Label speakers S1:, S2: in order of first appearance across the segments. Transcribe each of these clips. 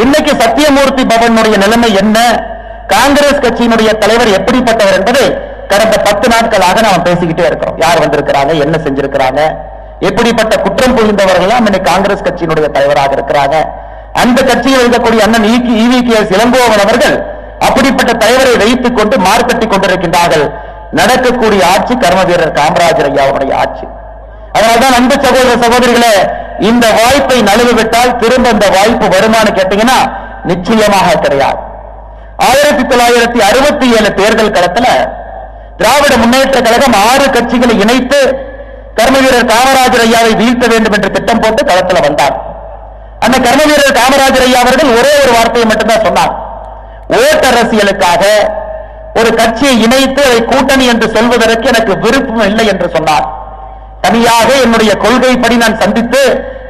S1: இன்னைக்கு சத்தியமூர்த்தி பவனுடைய நிலைமை என்ன? காங்கிரஸ் கட்சியினுடைய தலைவர் எப்படிப்பட்டவர் என்பதை கடந்த பத்து நாட்களாக நாம் பேசிக்கிட்டே இருக்கிறோம். யார் வந்திருக்கிறாங்க? என்ன செஞ்சிருக்கிறாங்க? எப்படிப்பட்ட குற்றம் புரிந்தவர்கள் எல்லாம் இன்னைக்கு காங்கிரஸ் கட்சியினுடைய தலைவராக இருக்கிறாங்க. அந்த கட்சியில் இருக்கக்கூடிய அண்ணன் இவி கே எஸ் இளங்கோவன் அவர்கள் அப்படிப்பட்ட தலைவரை வைத்துக் கொண்டு மார்க்கட்டி கொண்டிருக்கின்றார்கள். நடக்கக்கூடிய ஆட்சி கர்ம வீரர் காமராஜர் ஐயாவுடைய ஆட்சி. அதனால்தான் அன்பு சகோதர சகோதரிகளே இந்த வாய்ப்பை நழுவிவிட்டால் திரும்ப இந்த வாய்ப்பு வருமானு கேட்டீங்கன்னா நிச்சயமாக கிடையாது. ஆயிரத்தி தொள்ளாயிரத்தி அறுபத்தி ஏழு தேர்தல் களத்துல திராவிட முன்னேற்ற கழகம் ஆறு கட்சிகளை இணைத்து கர்மவீரர் காமராஜர் ஐயாவை வீழ்த்த வேண்டும் என்று திட்டம் போட்டு களத்துல வந்தார். அந்த கர்மவீரர் காமராஜர் ஐயா அவர்கள் ஒரே ஒரு வார்த்தையை மட்டும்தான் சொன்னார். ஓட்டரசியலுக்காக ஒரு கட்சியை இணைத்து அதை கூட்டணி என்று சொல்வதற்கு எனக்கு விருப்பம் இல்லை என்று சொன்னார். தனியாக என்னுடைய கொள்கைப்படி நான் சந்தித்து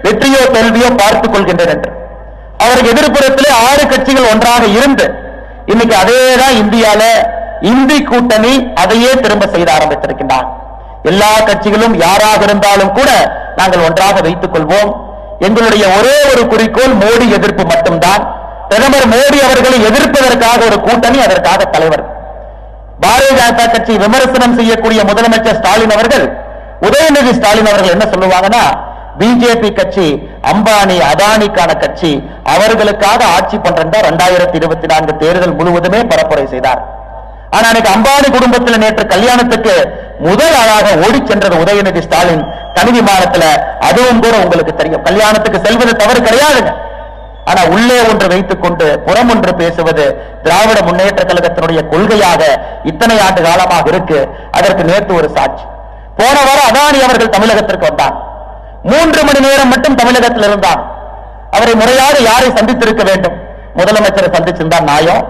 S1: வெற்றியோ தோல்வியோ பார்த்துக் கொள்கின்றனர் என்று. அவருக்கு எதிர்ப்புறத்திலே ஆறு கட்சிகள் ஒன்றாக இருந்து இன்னைக்கு அதேதான் இந்தியால இந்தி கூட்டணி அதையே திரும்ப செய்த ஆரம்பித்திருக்கின்றார். எல்லா கட்சிகளும் யாராக இருந்தாலும் கூட நாங்கள் ஒன்றாக வைத்துக் கொள்வோம். எங்களுடைய ஒரே ஒரு குறிக்கோள் மோடி எதிர்ப்பு மட்டும்தான். பிரதமர் மோடி அவர்களை எதிர்ப்பதற்காக ஒரு கூட்டணி அதற்காக தலைவர். பாரதிய ஜனதா கட்சி விமர்சனம் செய்யக்கூடிய முதலமைச்சர் ஸ்டாலின் அவர்கள் உதயநிதி ஸ்டாலின் அவர்கள் என்ன சொல்லுவாங்கன்னா பிஜேபி கட்சி அம்பானி அதானிக்கான கட்சி அவர்களுக்காக ஆட்சி பண்றா ரெண்டாயிரத்தி இருபத்தி நான்கு தேர்தல் முழுவதுமே பரப்புரை செய்தார். ஆனா எனக்கு அம்பானி குடும்பத்தில் நேற்று கல்யாணத்துக்கு முதல் ஆளாக ஓடி சென்றது உதயநிதி ஸ்டாலின் தனி விமானத்துல. அதுவும் கூட உங்களுக்கு தெரியும். கல்யாணத்துக்கு செல்வது தவறு கிடையாதுங்க. ஆனா உள்ளே ஒன்று வைத்துக் கொண்டு புறம் ஒன்று பேசுவது திராவிட முன்னேற்ற கழகத்தினுடைய கொள்கையாக இத்தனை ஆண்டு காலமாக இருக்கு. அதற்கு நேற்று ஒரு சாட்சி. போன வாரம் அதானி அவர்கள் தமிழகத்திற்கு வந்தார். மூன்று மணி நேரம் மட்டும் தமிழகத்தில் இருந்தார் அவரை முறையாக யாரை சந்தித்திருக்க வேண்டும்? முதலமைச்சரை சந்திச்சிருந்தார் நாயம்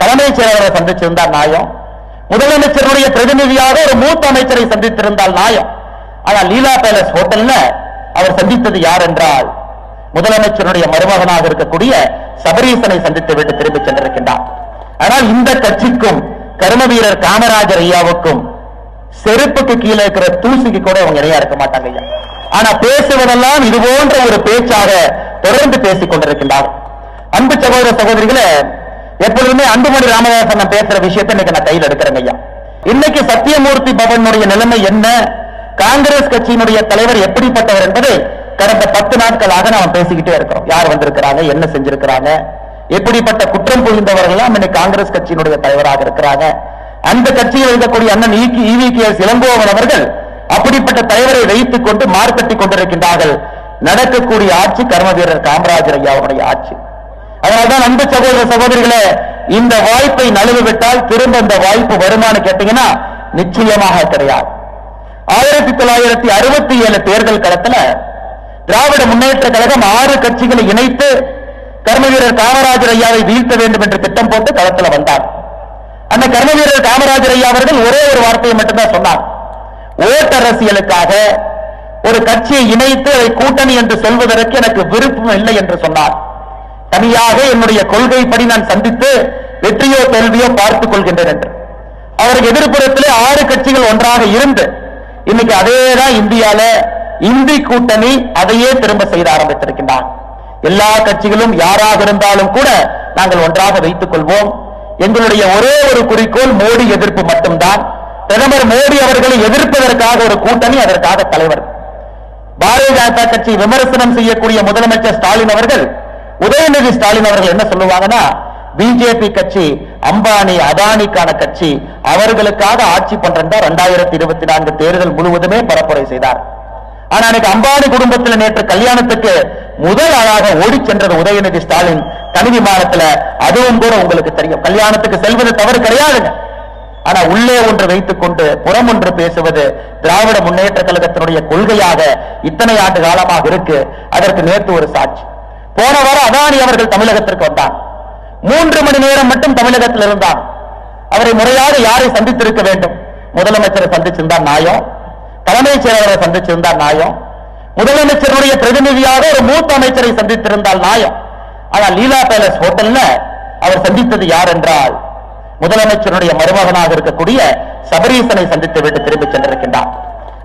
S1: தலைமைச் செயலாளரை சந்திச்சிருந்தார் நாயம் முதலமைச்சருடைய பிரதிநிதியாக ஒரு மூத்த அமைச்சரை சந்தித்திருந்தால் நாயம் ஆனால் லீலா பேலஸ் ஹோட்டல்ல அவர் சந்தித்தது யார் என்றால் முதலமைச்சருடைய மருமகனாக இருக்கக்கூடிய சபரீசனை சந்தித்து விட்டு திரும்பி சென்றிருக்கின்றார். ஆனால் இந்த கட்சிக்கும் கரும வீரர் காமராஜர் ஐயாவுக்கும் செருப்புக்கு கீழே இருக்கிற தூசிக்கு கூட அவங்க இணையா இருக்க மாட்டாங்க ஐயா. ஆனா பேசுவதெல்லாம் இது போன்ற ஒரு பேச்சாக தொடர்ந்து பேசிக் கொண்டிருக்கின்றார். அன்பு சகோதர சகோதரிகளை எப்பொழுதுமே அன்புமணி ராமதாசன் நான் பேசுற விஷயத்தை இன்னைக்கு நான் கையில் எடுக்கிறேங்க ஐயா. இன்னைக்கு சத்தியமூர்த்தி பவனுடைய நிலைமை என்ன? காங்கிரஸ் கட்சியினுடைய தலைவர் எப்படிப்பட்டவர் என்பதை கடந்த பத்து நாட்களாக நாம் பேசிக்கிட்டே இருக்கிறோம். யார் வந்திருக்கிறாங்க? என்ன செஞ்சிருக்கிறாங்க? எப்படிப்பட்ட குற்றம் புரிந்தவர்கள் இன்னைக்கு காங்கிரஸ் கட்சியினுடைய தலைவராக இருக்கிறாங்க? அந்த கட்சியில் இருக்கக்கூடிய அண்ணன் இவி கே இளங்கோவன் அவர்கள் அப்படிப்பட்ட தலைவரை வைத்துக் கொண்டு மார்க்கட்டிக் கொண்டிருக்கின்றார்கள். நடக்கக்கூடிய ஆட்சி கர்ம வீரர் காமராஜர் ஐயாவுடைய ஆட்சி. அதனால்தான் அன்பு சகோதர சகோதரிகளே இந்த வாய்ப்பை நழுவு விட்டால் திரும்ப இந்த வாய்ப்பு வருமானு கேட்டீங்கன்னா நிச்சயமாக கிடையாது. ஆயிரத்தி தொள்ளாயிரத்தி அறுபத்தி ஏழு தேர்தல் களத்துல திராவிட முன்னேற்ற கழகம் ஆறு கட்சிகளை இணைத்து கர்ம வீரர் காமராஜர் ஐயாவை வீழ்த்த வேண்டும் என்று திட்டம் போட்டு களத்துல வந்தார். அந்த கர்ம வீரர் காமராஜர் ஐயா அவர்கள் ஒரே ஒரு வார்த்தையை மட்டும்தான் சொன்னார். ஓட்டரசியலுக்காக ஒரு கட்சியை இணைத்து அதை கூட்டணி என்று சொல்வதற்கு எனக்கு விருப்பம் இல்லை என்று சொன்னார். தனியாக என்னுடைய கொள்கைப்படி நான் சந்தித்து வெற்றியோ தோல்வியோ பார்த்துக் கொள்கின்றேன் என்று. அவருக்கு எதிர்ப்புறத்திலே ஆறு கட்சிகள் ஒன்றாக இருந்து இன்னைக்கு அதேதான் இந்தியால இந்தி கூட்டணி அதையே திரும்ப செய்த ஆரம்பித்திருக்கின்றார். எல்லா கட்சிகளும் யாராக இருந்தாலும் கூட நாங்கள் ஒன்றாக வைத்துக் கொள்வோம். எங்களுடைய ஒரே ஒரு குறிக்கோள் மோடி எதிர்ப்பு மட்டும்தான். பிரதமர் மோடி அவர்களை எதிர்ப்பதற்காக ஒரு கூட்டணி அதற்காக தலைவர். பாரதிய ஜனதா கட்சி விமர்சனம் செய்யக்கூடிய முதலமைச்சர் ஸ்டாலின் அவர்கள் உதயநிதி ஸ்டாலின் அவர்கள் என்ன சொல்லுவாங்கன்னா பிஜேபி கட்சி அம்பானி அதானிக்கான கட்சி அவர்களுக்காக ஆட்சி பண்றா ரெண்டாயிரத்தி இருபத்தி நான்கு தேர்தல் முழுவதுமே பரப்புரை செய்தார். ஆனா எனக்கு அம்பானி குடும்பத்தில் நேற்று கல்யாணத்துக்கு முதல் ஆளாக ஓடி சென்றது உதயநிதி ஸ்டாலின். தனி விமானத்துல அதுவும் கூட உங்களுக்கு தெரியும். கல்யாணத்துக்கு செல்வது தவறு கிடையாதுங்க. ஆனா உள்ளே ஒன்று வைத்துக் கொண்டு புறம் ஒன்று பேசுவது திராவிட முன்னேற்ற கழகத்தினுடைய கொள்கையாக இத்தனை ஆண்டு காலமாக இருக்கு. அதற்கு நேற்று ஒரு சாட்சி. போன வாரம் அதானி அவர்கள் தமிழகத்திற்கு வந்தார். மூன்று மணி நேரம் மட்டும் தமிழகத்தில் இருந்தார். அவரை முறையாக யாரை சந்தித்திருக்க வேண்டும்? முதலமைச்சரை சந்திச்சிருந்தார் நாயம் தலைமைச் செயலரை சந்திச்சிருந்தார் நாயம் முதலமைச்சருடைய பிரதிநிதியாக ஒரு மூத்த அமைச்சரை சந்தித்திருந்தால் நாயம் ஆனால் லீலா பேலஸ் ஹோட்டல்ல அவர் சந்தித்தது யார் என்றால் முதலமைச்சருடைய மருமகனாக இருக்கக்கூடிய சபரீசனை சந்தித்து விட்டு திரும்பி சென்றிருக்கின்றார்.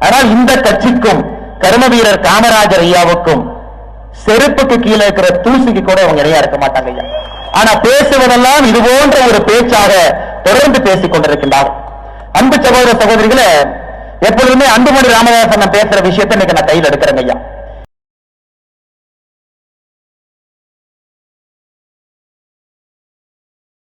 S1: ஆனால் இந்த கட்சிக்கும் கரும வீரர் காமராஜர் ஐயாவுக்கும் செருப்புக்கு கீழே இருக்கிற தூசிக்கு கூட அவங்க இணையா இருக்க மாட்டாங்க ஐயா. ஆனா பேசுவதெல்லாம் இது போன்ற ஒரு பேச்சாக தொடர்ந்து பேசிக் கொண்டிருக்கின்றார் அன்பு சகோதர சகோதரிகளை எப்பொழுதுமே அன்புமணி ராமதாசன் நான் பேசுற விஷயத்தை இன்னைக்கு நான் கையில் எடுக்கிறேங்க ஐயா.